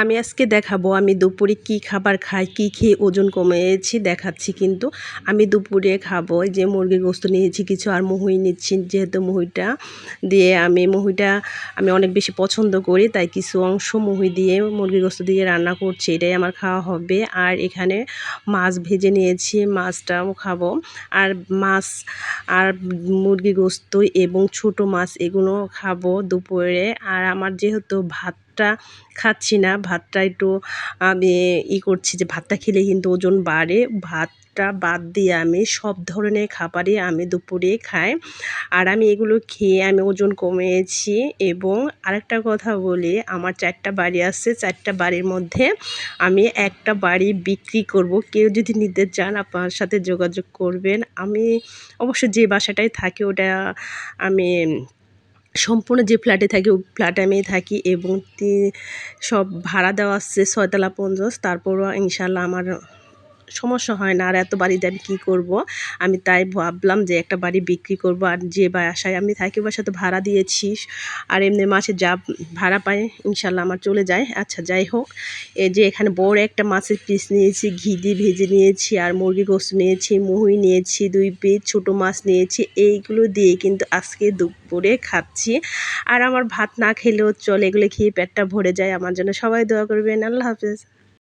আমি আজকে দেখাবো আমি দুপুরে কি খাবার খাই, কি খেয়ে ওজন কমিয়েছি দেখাচ্ছি কিন্তু। আমি দুপুরে খাব যে মুরগির গোস্ত নিয়েছি, কিছু আর মুহুই নিচ্ছি, যেহেতু মুহুইটা দিয়ে আমি, মুহুইটা আমি অনেক বেশি পছন্দ করি, তাই কিছু অংশ মুহুই দিয়ে মুরগির গোস্ত দিয়ে রান্না করছি, এটাই আমার খাওয়া হবে। আর এখানে মাছ ভেজে নিয়েছি, মাছটাও খাব। আর মাছ আর মুরগির গোস্ত এবং ছোট মাছ এগুলো খাব দুপুরে। আর আমার যেহেতু ভাতটা খাচ্ছি না, ভাতটা একটু, আমি ই করছি যে ভাতটা খেলে কিন্তু ওজন বাড়ে। ভাতটা বাদ দিয়ে আমি সব ধরনের খাবারই আমি দুপুরে খাই। আর আমি এগুলো খেয়ে আমি ওজন কমিয়েছি এবং আরেকটা কথা বলি, আমার চারটা বাড়ি আছে, চারটা বাড়ির মধ্যে আমি একটা বাড়ি বিক্রি করব। কেউ যদি নিতে চান আপনার সাথে যোগাযোগ করবেন। আমি অবশ্য যে বাসাটায় থাকি ওটা আমি সম্পূর্ণ যে ফ্ল্যাটে থাকি ও ফ্ল্যাটে আমি থাকি এবং সব ভাড়া দেওয়া আসছে ছয়তলা পঞ্চাশ, তারপরও ইনশাল্লাহ আমার সমস্যা হয় না, আর এত বাড়িতে আমি কী করব? আমি তাই ভাবলাম যে একটা বাড়ি বিক্রি করব, আর যে বাসায় আমি থাকি বাসায় তো ভাড়া দিয়েছি, আর এমনি মাসে যা ভাড়া পাই ইনশাল্লাহ আমার চলে যায়। আচ্ছা যাই হোক, এই যে এখানে বড় একটা মাছের পিস নিয়েছি, ঘি দিয়ে ভেজে নিয়েছি, আর মুরগি গোস্ত নিয়েছি, মুহুই নিয়েছি, দুই পিস ছোটো মাছ নিয়েছি, এইগুলো দিয়ে কিন্তু আজকে দুপুরে খাচ্ছি। আর আমার ভাত না খেলেও চলে, এগুলো খেয়ে পেটটা ভরে যায়। আমার জন্য সবাই দোয়া করবেন। আল্লাহ হাফেজ।